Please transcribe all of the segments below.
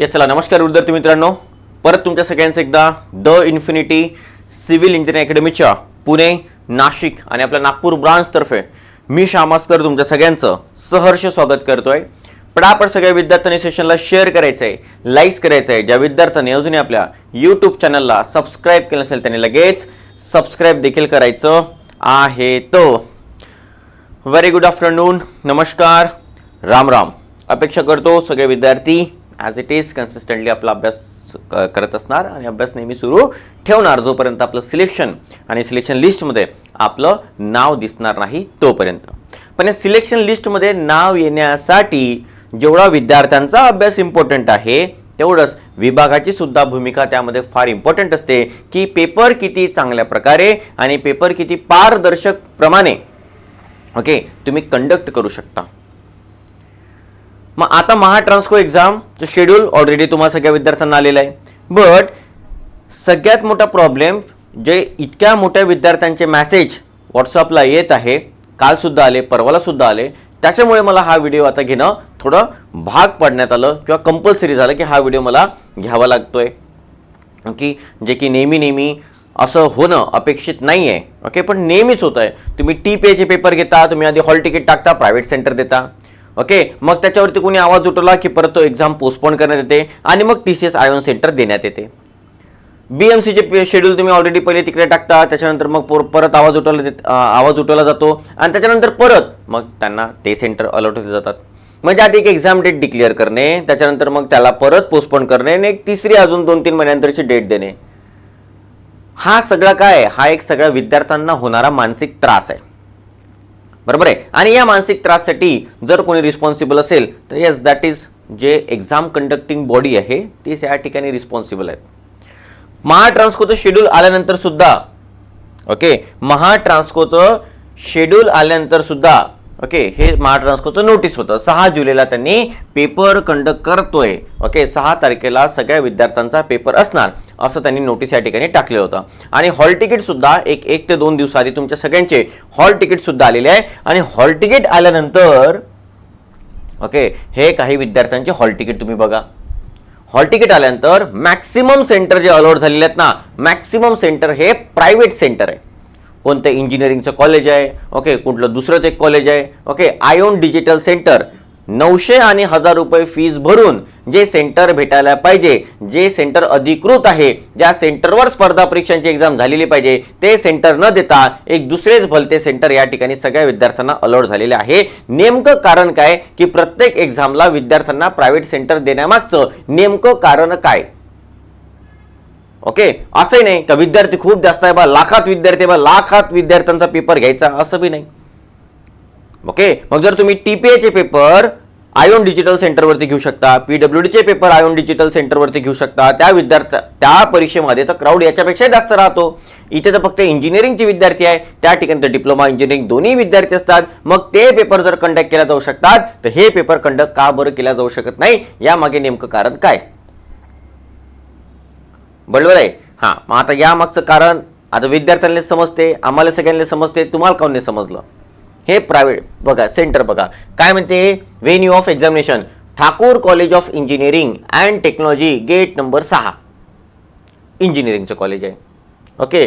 Yes चला नमस्कार विद्यार्थी मित्रांनो. परत तुमच्या सगळ्यांचं एकदा द इन्फिनिटी सिव्हिल इंजिनिअरिंग अकॅडमीच्या पुणे नाशिक आणि आपल्या नागपूर ब्रांचतर्फे मी श्यामास्कर तुमच्या सगळ्यांचं सहर्ष स्वागत करतोय. पडापड सगळ्या विद्यार्थ्यांनी सेशनला शेअर करायचं आहे लाईक्स करायचं आहे ज्या विद्यार्थ्यांनी अजूनही आपल्या यूट्यूब चॅनलला सबस्क्राईब केलं असेल त्यांनी लगेच सबस्क्राईब देखील करायचं आहे. तो व्हेरी गुड आफ्टरनून नमस्कार राम राम. अपेक्षा करतो सगळे विद्यार्थी ॲज इट इज कन्सिस्टंटली आपला अभ्यास करत असणार आणि अभ्यास नेहमी सुरू ठेवणार जोपर्यंत आपलं सिलेक्शन आणि सिलेक्शन लिस्टमध्ये आपलं नाव दिसणार नाही तोपर्यंत. पण या सिलेक्शन लिस्टमध्ये नाव येण्यासाठी जेवढा विद्यार्थ्यांचा अभ्यास इम्पॉर्टंट आहे तेवढंच विभागाची सुद्धा भूमिका त्यामध्ये फार इम्पॉर्टंट असते की पेपर किती चांगल्या प्रकारे आणि पेपर किती पारदर्शक प्रमाणे ओके तुम्ही कंडक्ट करू शकता. मग आता महाट्रान्सको एक्झामचं शेड्यूल ऑलरेडी तुम्हाला सगळ्या विद्यार्थ्यांना आलेलं आहे. बट सगळ्यात मोठा प्रॉब्लेम जे इतक्या मोठ्या विद्यार्थ्यांचे मॅसेज व्हॉट्सअपला येत आहे कालसुद्धा आले परवालासुद्धा आले त्याच्यामुळे मला हा व्हिडिओ आता घेणं थोडं भाग पडण्यात आलं किंवा कंपल्सरी झालं की हा व्हिडिओ मला घ्यावा लागतोय. की जे की नेहमी नेहमी असं होणं अपेक्षित नाही आहे ओके पण नेहमीच होतं आहे तुम्ही टी पेचे पेपर घेता तुम्ही आधी हॉल तिकीट टाकता प्रायव्हेट सेंटर देता. ओके मग त्याच्यावरती कोणी आवाज उठवला की परत तो एक्झाम पोस्टपोन करण्यात येते आणि मग T C S iON centre देण्यात येते. बी एम सीचे शेड्यूल तुम्ही ऑलरेडी पहिले तिकडे टाकता त्याच्यानंतर मग परत आवाज उठवला आवाज उठवला जातो आणि त्याच्यानंतर परत मग त्यांना ते सेंटर अलॉट होते जातात. म्हणजे आधी एक एक्झाम डेट डिक्लेअर करणे त्याच्यानंतर मग त्याला परत पोस्टपोन करणे आणि एक तिसरी अजून दोन तीन महिन्यांतरची डेट देणे. हा सगळा काय हा एक सगळ्या विद्यार्थ्यांना होणारा मानसिक त्रास आहे. बरोबर आहे? आणि या मानसिक त्राससाठी जर कोणी रिस्पॉन्सिबल असेल तर येस दॅट इज जे एक्झाम कंडक्टिंग बॉडी आहे तीच या ठिकाणी रिस्पॉन्सिबल आहेत. महाट्रान्स्कोचं शेड्यूल आल्यानंतर सुद्धा ओके महाट्रान्स्कोचं शेड्यूल आल्यानंतर सुद्धा ओके हे महाट्रान्सकोचं नोटीस होतं. सहा जुलैला त्यांनी पेपर कंडक्ट करतोय. ओके सहा तारखेला सगळ्या विद्यार्थ्यांचा पेपर असणार असं त्यांनी नोटीस या ठिकाणी टाकलं होतं. आणि हॉल तिकीटसुद्धा एक एक ते दोन दिवसाआधी तुमच्या सगळ्यांचे हॉल तिकीटसुद्धा आलेले आहे. आणि हॉल तिकीट आल्यानंतर ओके हे काही विद्यार्थ्यांचे हॉल तिकीट तुम्ही बघा. हॉल तिकीट आल्यानंतर मॅक्सिमम सेंटर जे अलॉट झालेले आहेत ना मॅक्सिमम सेंटर हे प्रायव्हेट सेंटर आहे. कोणतं इंजिनिअरिंगचं कॉलेज आहे ओके कुठलं दुसरंच एक कॉलेज आहे ओके आयोन डिजिटल सेंटर नऊशे आणि हजार रुपये फीज भरून जे सेंटर भेटायला पाहिजे जे सेंटर अधिकृत आहे ज्या सेंटरवर स्पर्धा परीक्षांची एक्झाम झालेली पाहिजे ते सेंटर न देता एक दुसरेच भलते सेंटर या ठिकाणी सगळ्या विद्यार्थ्यांना अलॉट झालेले आहे. नेमकं कारण काय? की प्रत्येक एक्झामला विद्यार्थ्यांना प्रायव्हेट सेंटर देण्यामागचं नेमकं कारण काय? ओके? असंही नाही का विद्यार्थी खूप जास्त आहे बा लाखात विद्यार्थी बा लाखात विद्यार्थ्यांचा पेपर घ्यायचा असं बी नाही. ओके? मग जर तुम्ही टीपीएचे पेपर आयोन डिजिटल सेंटरवरती घेऊ शकता पीडब्ल्यू डीचे पेपर आयोन डिजिटल सेंटरवरती घेऊ शकता त्या विद्यार्थ्या त्या परीक्षेमध्ये तर क्राऊड याच्यापेक्षाही जास्त राहतो. इथे तर फक्त इंजिनिअरिंगचे विद्यार्थी आहे त्या ठिकाणी तर डिप्लोमा इंजिनिअरिंग दोन्ही विद्यार्थी असतात. मग ते पेपर जर कंडक्ट केला जाऊ शकतात तर हे पेपर कंडक्ट का बरं केला जाऊ शकत नाही? यामागे नेमकं कारण काय? बरोबर आहे हां मग आता यामागचं कारण आता विद्यार्थ्यांना समजते आम्हाला सगळ्यांना समजते तुम्हाला काऊन नाही समजलं? हे प्रायव्हेट बघा सेंटर बघा. काय म्हणते? Venue of examination Thakur college of engineering and technology gate number सहा. इंजिनिअरिंगचं कॉलेज आहे. ओके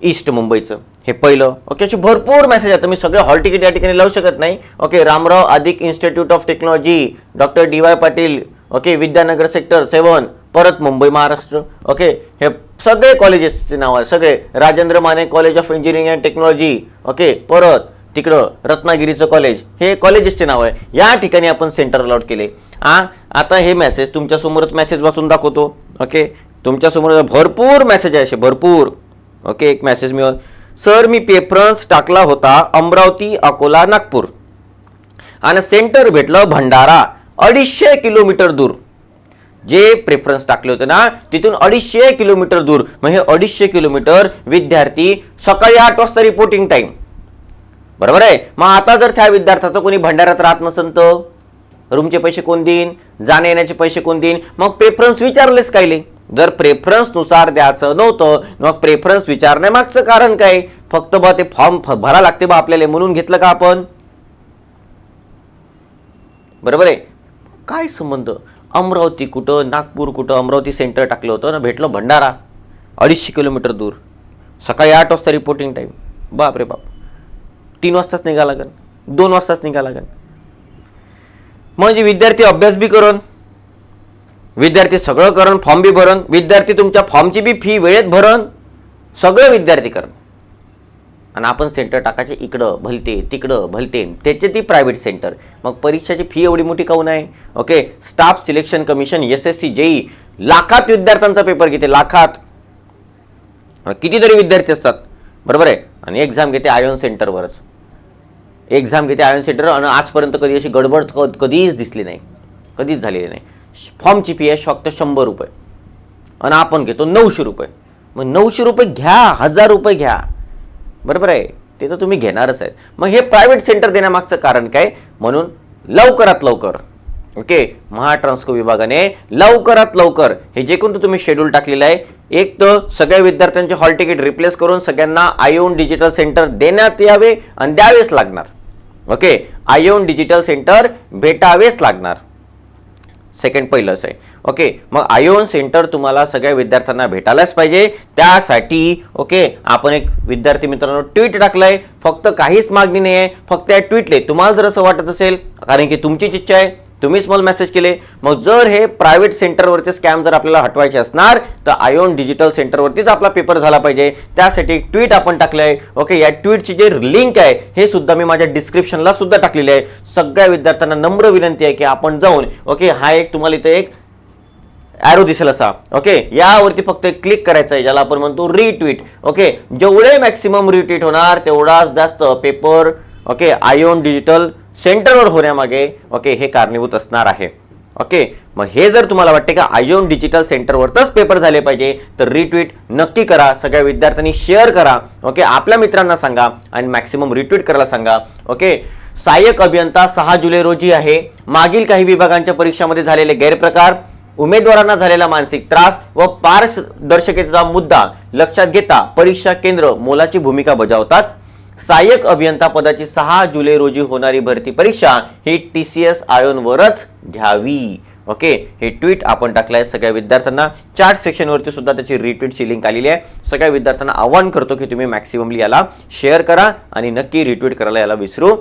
ईस्ट मुंबईचं हे पहिलं. ओके असे भरपूर मेसेज आता मी सगळे हॉल तिकीट या ठिकाणी लावू शकत नाही. Okay Ramrao Adik institute of technology doctor D Y Patil okay Vidyanagar sector seven परत मुंबई महाराष्ट्र. ओके हे सगळे कॉलेजेसचे नाव आहे सगळे. Rajendra Mane college of engineering and technology okay परत तिकडं रत्नागिरीचं कॉलेज हे कॉलेजेसचे नाव आहे. या ठिकाणी आपण सेंटर अलॉट केले. आ? आता हे मेसेज तुमच्यासमोरच मेसेज वाचून दाखवतो. ओके तुमच्यासमोर भरपूर मेसेज आहे असे. भरपूर. ओके एक मेसेज मिळून सर मी पेपरन्स टाकला होता अमरावती अकोला नागपूर. आणि सेंटर भेटलं भंडारा. अडीचशे किलोमीटर दूर. जे प्रेफरन्स टाकले होते ना तिथून अडीचशे किलोमीटर दूर. मग हे अडीचशे किलोमीटर विद्यार्थी सकाळी आठ वाजता रिपोर्टिंग टाईम बरोबर आहे? मग आता जर त्या विद्यार्थ्याचं कोणी भंडाऱ्यात राहत नसेल तर? रूमचे पैसे कोण देईन? जाण्या येण्याचे पैसे कोण देईन? मग प्रेफरन्स विचारलेच कायले? जर प्रेफरन्सनुसार द्यायचं नव्हतं मग प्रेफरन्स विचारण्यामागचं कारण काय? फक्त बा ते फॉर्म भरा लागते बा आपल्याला म्हणून घेतलं का आपण? बरोबर आहे? काय संबंध? अमरावती कुठं नागपूर कुठं अमरावती सेंटर टाकलं होतं ना भेटलो भंडारा अडीचशे किलोमीटर दूर. सकाळी आठ वाजता रिपोर्टिंग टाईम बाप रे बाप. तीन वाजताच निघा लागेल. दोन वाजताच निघा लागेल. म्हणजे विद्यार्थी अभ्यास बी करून विद्यार्थी सगळं करण फॉर्म बी भरण विद्यार्थी तुमच्या फॉर्मची बी फी वेळेत भरण सगळं विद्यार्थी करण आणि आपण सेंटर टाकायचे इकडं भलते तिकडं भलते. त्याचे ती प्रायव्हेट सेंटर मग परीक्षाची फी एवढी मोठी काऊन आहे? Okay staff selection commission S S C JE लाखात विद्यार्थ्यांचा पेपर घेते लाखात. कितीतरी विद्यार्थी असतात. बरोबर आहे? आणि एक्झाम घेते आयोन सेंटरवरच एक्झाम घेते आयोन सेंटर आणि आजपर्यंत कधी अशी गडबड कधीच दिसली नाही. कधीच झालेली नाही. फॉर्मची फी आहे फक्त शंभर रुपये. आणि आपण घेतो नऊशे रुपये. मग नऊशे रुपये घ्या हजार रुपये घ्या. बरोबर आहे? ते तर तुम्ही घेणारच आहेत. मग हे प्रायव्हेट सेंटर देण्यामागचं कारण काय? म्हणून लवकरात लवकर ओके? महाट्रान्सको विभागाने लवकरात लवकर हे जे कोणतं तुम्ही शेड्यूल टाकलेलं आहे एक तर सगळ्या विद्यार्थ्यांचे हॉल तिकीट रिप्लेस करून सगळ्यांना आयोन डिजिटल सेंटर देण्यात यावे आणि द्यावेच लागणार ओके? आयोन डिजिटल सेंटर भेटावेच लागणार. सेकंड पहिलंच आहे. ओके मग आयोन सेंटर तुम्हाला सगळ्या विद्यार्थ्यांना भेटायलाच पाहिजे. त्यासाठी ओके आपण एक विद्यार्थी मित्रांनो ट्विट टाकलंय. फक्त काहीच मागणी नाही आहे फक्त या ट्विटले तुम्हाला जर असं वाटत असेल कारण की तुमचीच इच्छा आहे तुम्हीच मला मेसेज केले. मग जर हे प्रायव्हेट सेंटरवरचे स्कॅम जर आपल्याला हटवायचे असणार तर आयोन डिजिटल सेंटरवरतीच आपला पेपर झाला पाहिजे. त्यासाठी एक ट्विट आपण टाकलं आहे ओके या ट्विटची जे लिंक आहे हे सुद्धा मी माझ्या डिस्क्रिप्शनला सुद्धा टाकलेली आहे. सगळ्या विद्यार्थ्यांना नम्र विनंती आहे की आपण जाऊन ओके हा एक तुम्हाला इथे एक ॲरो दिसेल असा. ओके यावरती फक्त क्लिक करायचं आहे ज्याला आपण म्हणतो रिट्वीट ओके जेवढे मॅक्सिमम रिट्वीट होणार तेवढाच जास्त पेपर ओके आयोन डिजिटल सेंटरवर होण्यामागे ओके हे कारणीभूत असणार आहे. ओके मग हे जर तुम्हाला वाटते का आयोन डिजिटल सेंटरवरच पेपर झाले पाहिजे तर रिट्वीट नक्की करा सगळ्या विद्यार्थ्यांनी शेअर करा ओके आपल्या मित्रांना सांगा आणि मॅक्सिमम रिट्वीट करायला सांगा ओके. सहाय्यक अभियंता सहा जुलै रोजी आहे. मागील काही विभागांच्या परीक्षामध्ये झालेले गैरप्रकार उमेदवारांना झालेला मानसिक त्रास व पारदर्शकतेचा मुद्दा लक्षात घेता परीक्षा केंद्र मोलाची भूमिका बजावतात. सहाय्यक अभियंता पदाची सहा जुलै रोजी होणारी भरती परीक्षा ही टी सी एस आयोनवरच घ्यावी. ओके? हे ट्विट आपण टाकलंय सगळ्या विद्यार्थ्यांना. चार्ट सेक्शनवरती सुद्धा त्याची रिट्विटची लिंक आलेली आहे. सगळ्या विद्यार्थ्यांना आवाहन करतो की तुम्ही मॅक्सिममली याला शेअर करा आणि नक्की रिट्विट करायला याला विसरू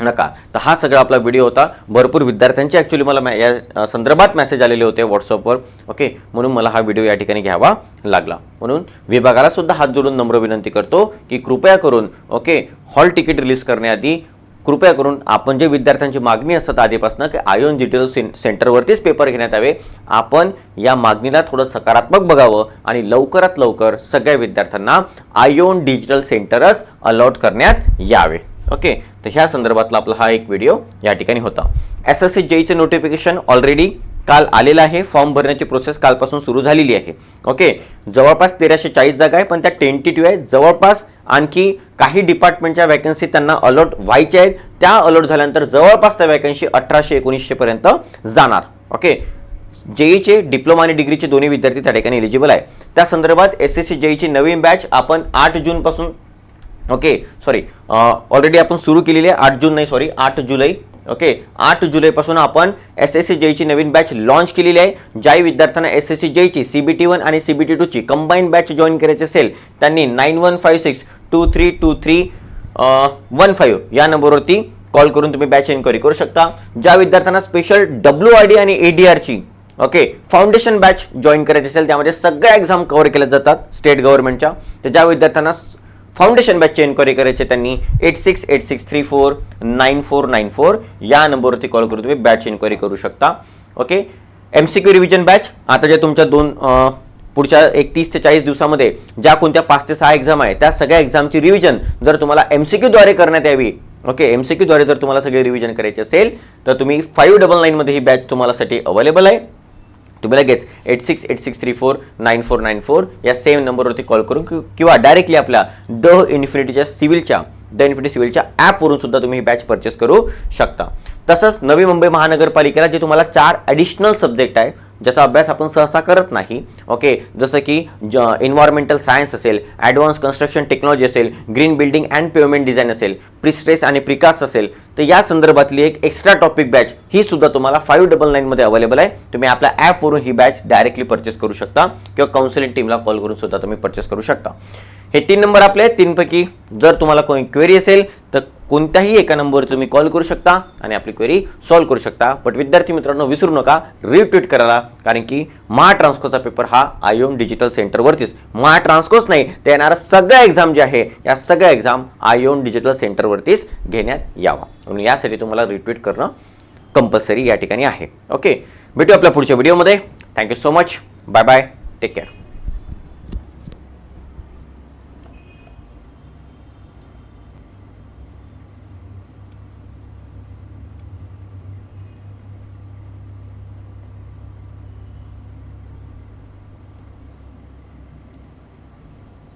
नका. तर हा सगळा आपला व्हिडिओ होता. भरपूर विद्यार्थ्यांचे ॲक्च्युली मला मॅ या संदर्भात मेसेज आलेले होते व्हॉट्सअपवर ओके म्हणून मला हा व्हिडिओ या ठिकाणी घ्यावा लागला. म्हणून विभागाला सुद्धा हात जोडून नम्र विनंती करतो की कृपया करून ओके हॉल तिकीट रिलीज करण्याआधी कृपया करून आपण जे विद्यार्थ्यांची मागणी असतात आधीपासून की आयोन डिजिटल सें सेंटरवरतीच पेपर घेण्यात यावे. आपण या मागणीला थोडं सकारात्मक बघावं आणि लवकरात लवकर सगळ्या विद्यार्थ्यांना आयोन डिजिटल सेंटरच अलॉट करण्यात यावे. ओके तर ह्या संदर्भातला आपला हा एक व्हिडिओ या ठिकाणी होता. एस एस सी जेईचं नोटिफिकेशन ऑलरेडी काल आलेलं आहे. फॉर्म भरण्याची प्रोसेस कालपासून सुरू झालेली आहे. ओके जवळपास तेराशे चाळीस जागा आहे पण त्या टेंटेटिव्ह आहेत जवळपास आणखी काही डिपार्टमेंटच्या वॅकन्सी त्यांना अलॉट व्हायच्या आहेत. त्या अलॉट झाल्यानंतर जवळपास त्या वॅकन्सी अठराशे एकोणीसशेपर्यंत जाणार. ओके जेईचे डिप्लोमा आणि डिग्रीचे दोन्ही विद्यार्थी त्या ठिकाणी एलिजिबल आहे. त्या संदर्भात एस एस सी जेईची नवीन बॅच आपण आठ जूनपासून ओके सॉरी ऑलरेडी आपण सुरू केलेली आहे आठ जून नाही सॉरी आठ जुलै. ओके आठ जुलैपासून आपण एस एस सी जेईची नवीन बॅच लॉन्च केलेली आहे. ज्याही विद्यार्थ्यांना एस एस सी जेईची सी बी टी वन आणि सी बी टी टूची कंबाईंड बॅच जॉईन करायची असेल त्यांनी nine one five six two three two three one five या नंबरवरती कॉल करून तुम्ही बॅच एन्क्वायरी करू शकता. ज्या विद्यार्थ्यांना स्पेशल डब्ल्यू आर डी आणि ए डी आरची ओके फाउंडेशन बॅच जॉईन करायची असेल त्यामध्ये सगळ्या एक्झाम कव्हर केल्या जातात स्टेट गव्हर्नमेंटच्या तर ज्या विद्यार्थ्यांना फाउंडेशन बॅचची एन्क्वायरी करायची त्यांनी eight six eight six three four nine four nine four या नंबरवरती कॉल करून तुम्ही बॅच एन्क्वायरी करू शकता. Okay M C Q revision batch आता जे तुमच्या दोन पुढच्या एक तीस ते चाळीस दिवसामध्ये ज्या कोणत्या पाच ते सहा एक्झाम आहे त्या सगळ्या एक्झामची रिव्हिजन जर तुम्हाला एम सी क्यूद्वारे करण्यात यावी ओके एम सी क्यूद्वारे जर तुम्हाला सगळे रिव्हिजन करायचे असेल तर तुम्ही फाईव्ह डबल नाईनमध्ये ही बॅच तुम्हालासाठी अवेलेबल आहे. तुम्ही लगेच eight six eight six three four nine four nine four या सेम नंबरवरती कॉल करून कि- किंवा डायरेक्टली आपल्या द इन्फिनिटीच्या सिव्हिलच्या द इन्फिनिटी सिव्हिलच्या ॲपवरून सुद्धा तुम्ही ही बॅच परचेस करू शकता. तसंच नवी मुंबई महानगरपालिकेला जे तुम्हाला चार ॲडिशनल सब्जेक्ट आहे ज्याचा अभ्यास आपण सहसा करत नाही ओके जसं की ज एन्व्हायरमेंटल सायन्स असेल ॲडव्हान्स कन्स्ट्रक्शन टेक्नॉलॉजी असेल green building and pavement design असेल प्रिस्ट्रेस आणि प्रिकास्ट असेल तर या संदर्भातली एक एक्स्ट्रा टॉपिक बॅच ही सुद्धा तुम्हाला फाईव्ह डबल नाईनमध्ये अवेलेबल आहे. तुम्ही आपल्या ॲपवरून ही बॅच डायरेक्टली परचेस करू शकता किंवा काउन्सिलिंग टीमला कॉल करून सुद्धा तुम्ही परचेस करू शकता. हे तीन नंबर आपले तीनपैकी जर तुम्हाला कोणी क्वेरी असेल तर कोणत्याही एका नंबरवर तुम्ही कॉल करू शकता आणि आपली क्वेरी सॉल्व्ह करू शकता. बट विद्यार्थी मित्रांनो विसरू नका. रिट्वीट करायला. कारण की महा ट्रान्सकोचा पेपर हा आयोम डिजिटल सेंटरवरतीच महा ट्रान्सकोच नाही ते येणारा सगळ्या एक्झाम जे आहे या सगळ्या एक्झाम आयोम डिजिटल सेंटरवरतीच घेण्यात यावा. म्हणून यासाठी तुम्हाला रिट्वीट करणं कंपल्सरी या ठिकाणी आहे. ओके भेटू आपल्या पुढच्या व्हिडिओमध्ये thank you so much bye bye take care